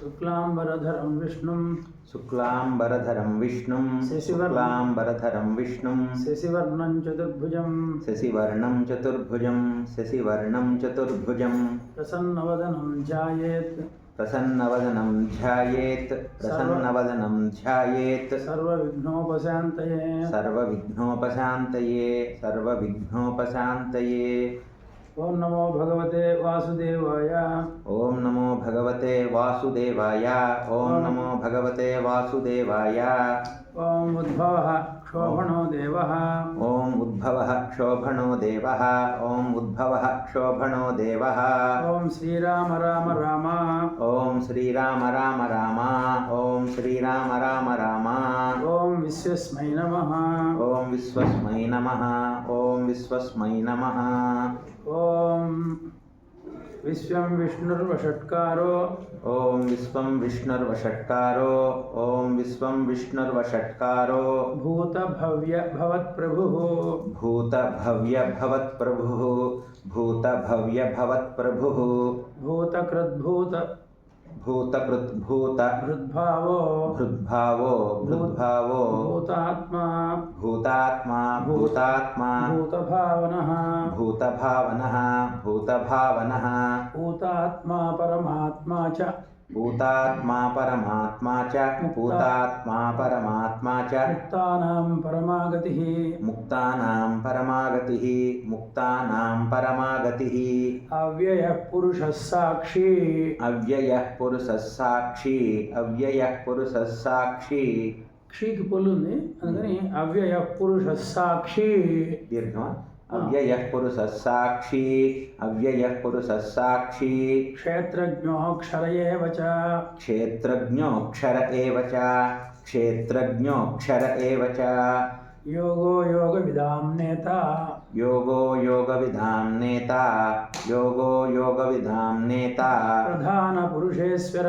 शुक्लाम्बरधरं विष्णुं। शुक्लाम्बरधरं विष्णुं। शुक्लाम्बरधरं विष्णुं। शशिवर्णं चतुर्भुजं शशिवर्णं चतुर्भुजं शशिवर्णं चतुर्भुजं प्रसन्नवदनं ध्यायेत्। प्रसन्नवदनं ध्यायेत्। प्रसन्नवदनं ध्यायेत्। सर्वविघ्नोपशान्तये। सर्वविघ्नोपशान्तये। सर्वविघ्नोपशान्तये। ఓం నమో భగవతే వాసుదేవాయ. ఓం నమో భగవతే వాసుదేవాయ. ఓం నమో భగవతే వాసుదేవాయ. ఓం ఉద్భవ. क्षोभणो देवः। ॐ उद्भवः क्षोभणो देवः। ॐ उद्भवः क्षोभणो देवः। ॐ श्रीराम राम राम। ॐ श्रीराम राम राम। ॐ श्रीराम राम राम। ॐ विश्वस्मै नमः। ॐ विश्वस्मै नमः। ॐ विश्वस्मै नमः। ॐ विश्वं विष्णुर्वषट्कारो। ॐ विश्वं विष्णुर्वषट्कारो। ॐ विश्वं विष्णुर्वषट्कारो। भूतभव्य भवत्प्रभुः भूतभव्य भवत्प्रभुः भूतभव्य भवत्प्रभुः भूतकृद्भूत భూత భూతకృద్భూత హృద్భావో హృద్భావో హృద్భావో భూతాత్మా భూతాత్మా భూతాత్మా భూతభావన భూతభావనः భూతభావనः భూతాత్మా పరమాత్మా చ భూతాత్మా పరమాత్మా చ భూతాత్మా పరమాత్మా చ ముక్తానాం పరమాగతి ముక్తానాం పరమాగతిः ముక్తానాం పరమాగతిः అవ్యయ పురుష సాక్షి అవ్యయः పురుషः సాక్షి అవ్యయः పురుషः సాక్షి క్షీకి పొల్లు ఉంది అందుకని అవ్యయ పురుష సాక్షి దీర్ఘమా हाँ। अव्यय पुरुष साक्षी अव्यय पुरुष साक्षी। क्षेत्रज्ञोऽक्षर एव च। क्षेत्रज्ञोऽक्षर एव च। क्षेत्रज्ञोऽक्षर एव च। योगो योग योगविदां नेता। योगो योग योगविधां नेता। योगो योग योगविधां नेता। प्रधान पुरुषेश्वर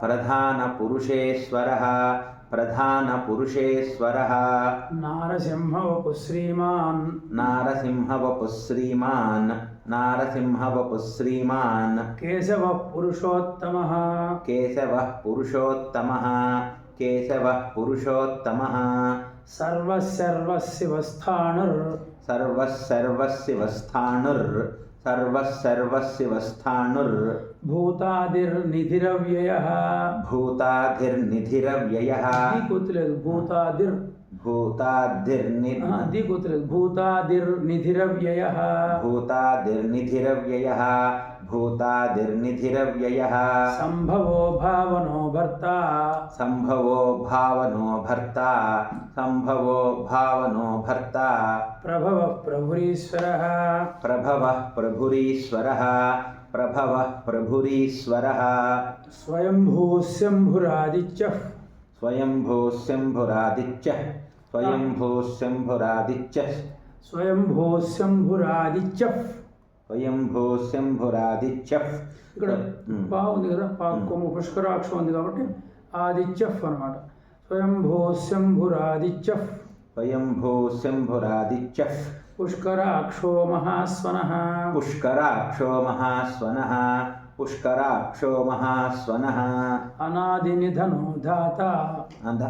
प्रधान पुरुषेश्वर ప్రధానపురుషేశ్వరः. నారసింహవపు శ్రీమాన్. నారసింహవపు శ్రీమాన్. నారసింహవపు శ్రీమాన్. కేశవ పురుషోత్తమ కేశవः పురుషోత్తమः కేశవः పురుషోత్తమः సర్వసర్వశివస్థాణుర్ సర్వः సర్వశివస్థాణుర్ సర్వः సర్వశివస్థాణుర్ భూతాదిర్నిధిరవ్యయ భూతాధిర్నిధిరవ్యయः ది గుర్తులేదు భూతాదిర్. భూతాధిర్ని ఆ, ది గుర్తులేదు భూతాదిర్నిధిరవ్యయ భూతాదిర్నిధిరవ్యయः भूतादिर्निधिरव्ययः सम्भवो भावनो भर्ता। सम्भवो भावनो भर्ता। सम्भवो भावनो भर्ता। प्रभवः प्रभुरीश्वरः। प्रभवः प्रभुरीश्वरः। प्रभवः प्रभुरीश्वरः। स्वयम्भूस्यम्भुरादित्यः स्वयम्भूस्यम्भुरादित्यः स्वयम्भूस्यम्भुरादित्यः स्वयम्भूस्यम्भुरादित्यः స్వయంభూ శంభురాదిత్యः స్వయంభూ శంభురాదిత్య స్వయంభూ శంభురాదిత్యः ఇక్కడ పా ఉంది కదా పా కొమ్ము పుష్కరాక్షం ఉంది కాబట్టి ఆదిత్య అనమాట స్వయంభూ శంభురాదిత్య స్వయంభూ శంభురాదిత్యः పుష్కరాక్షో మహాస్వన పుష్కరాక్షో మహాస్వనः పుష్కరాక్షో మహాస్వనः అనాదినిధనో ధాత అధ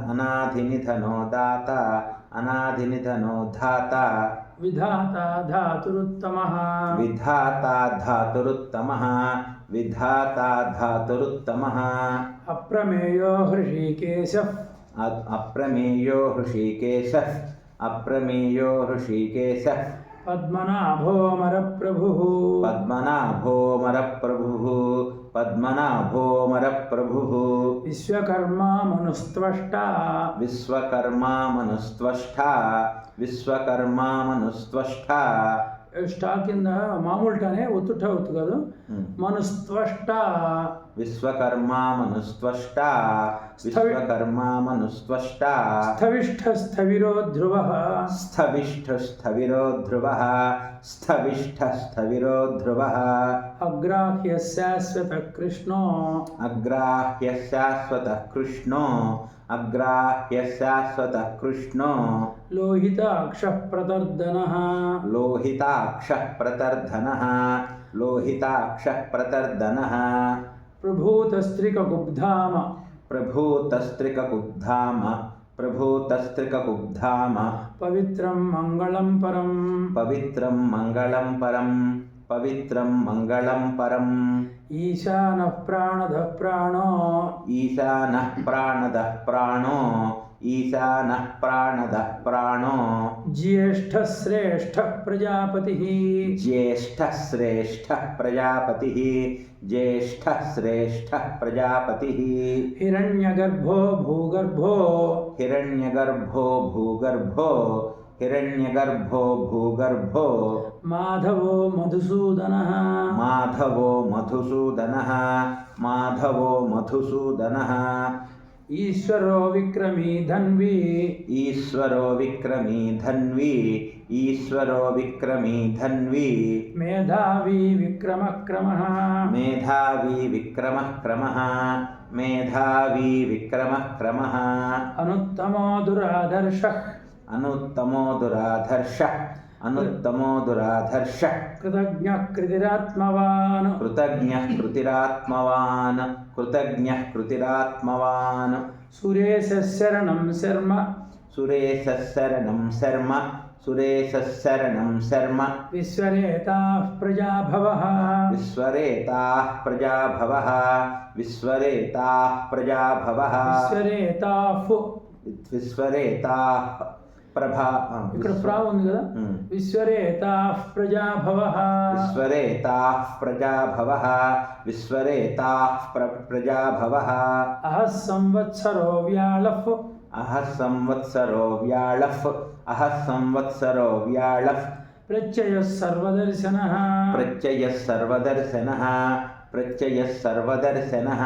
विधाता धातुरुत्तम। विधाता धातुरुत्तम। विधाता धातुरुत्तमः। अप्रमेयो हृषिकेशः। अप्रमेयो हृषिकेशः। अप्रमेयो हृषिकेशः। पद्मनाभोमरप्रभुः। पद्मनाभोमरप्रभुः। पद्मनाभोमरप्रभुः। विश्वकर्मा मनुस्त्वष्टा। विश्वकर्मा मनुस्त्वष्टा। विश्वकर्मा मनुस्त्वष्टा। విశ్వకర్మా మనుస్త్వష్ట విశ్వకర్మామనుస్త్వష్ట విశ్వకర్మామనుస్త్వష్ట స్టా కింద మామూలుటానే ఒత్తుట ఒత్తు కాదు Hmm. మనుస్త్వష్ట. విశ్వకర్మామనుస్త్వష్ట విశ్వకర్మామనుస్త్వష్ట స్థవిష్ఠ స్థవిరో ధ్రువ. స్థవిష్ఠస్థవిరో ధ్రువः స్థవిష్ఠస్థవిరో ధ్రువः. అగ్రాహ్య శాశ్వత కృష్ణో అగ్రాహ్య శాశ్వతः కృష్ణో అగ్రాహ్య శాశ్వతः కృష్ణో లోహితాక్ష ప్రదర్దన లోహితాక్షः ప్రతర్ధనः లోహితాక్షः ప్రతర్ధనः ప్రభూతస్త్రికగుబ్ధామ ప్రభూతస్త్రికకుబ్ధామ ప్రభూతస్త్రికకుబ్ధామ పవిత్రం మంగళం పరం పవిత్రం మంగళం పరం పవిత్రం మంగళం పరం. ఈశాన ప్రాణద ప్రాణో. ఈశాన ప్రాణద ప్రాణో. ఈశాన ప్రాణద ప్రాణో. జ్యేష్ఠ శ్రేష్ఠ ప్రజాపతి. జ్యేష్ఠ శ్రేష్ఠ ప్రజాపతి. జ్యేష్ఠ శ్రేష్ఠ ప్రజాపతి. హిరణ్యగర్భో భూగర్భో. హిరణ్యగర్భో భూగర్భో. हिरण्यगर्भो भूगर्भो माधवो मधुसूदनः माधवो मधुसूदनः माधवो मधुसूदनः ईश्वरो विक्रमी धन्वी ईश्वरो विक्रमी धन्वी ईश्वरो विक्रमी धन्वी मेधावी विक्रमक्रमः मेधावी विक्रमः क्रमः मेधावी विक्रमः क्रमः अनुत्तमो दुरादर्शः अनुत्तमो दुराधर्ष अनुत्तमो दुराधर्ष कृतज्ञ कृतिरात्मवान कृतज्ञ कृतिरात्मवान कृतज्ञ कृतिरात्मवान कृतिरात्मवान् सुरेशशरणं शर्म। सुरेशशरणं शर्म सुरेशशरणं शर्म। विश्वरेताः प्रजाभवः। विश्वरेताः प्रजाभवः। विश्वरेताः प्रजाभवः। विश्वरेताः विश्वरेताः ప్రభా. ఇక్కడ ప్రా ఉంది కదా. విశ్వరేతా ప్రజాభవ. విశ్వరేతాः ప్రజాభవः. విశ్వరేతాः ప్ర ప్రజాభవः. అహ సంవత్సరో వ్యాళఫ్ అహ సంవత్సరో వ్యాళఫ్ అహ సంవత్సరో వ్యాళఫ్ ప్రత్యయ సర్వదర్శన. ప్రత్యయः సర్వదర్శనः. ప్రత్యయः సర్వదర్శనः.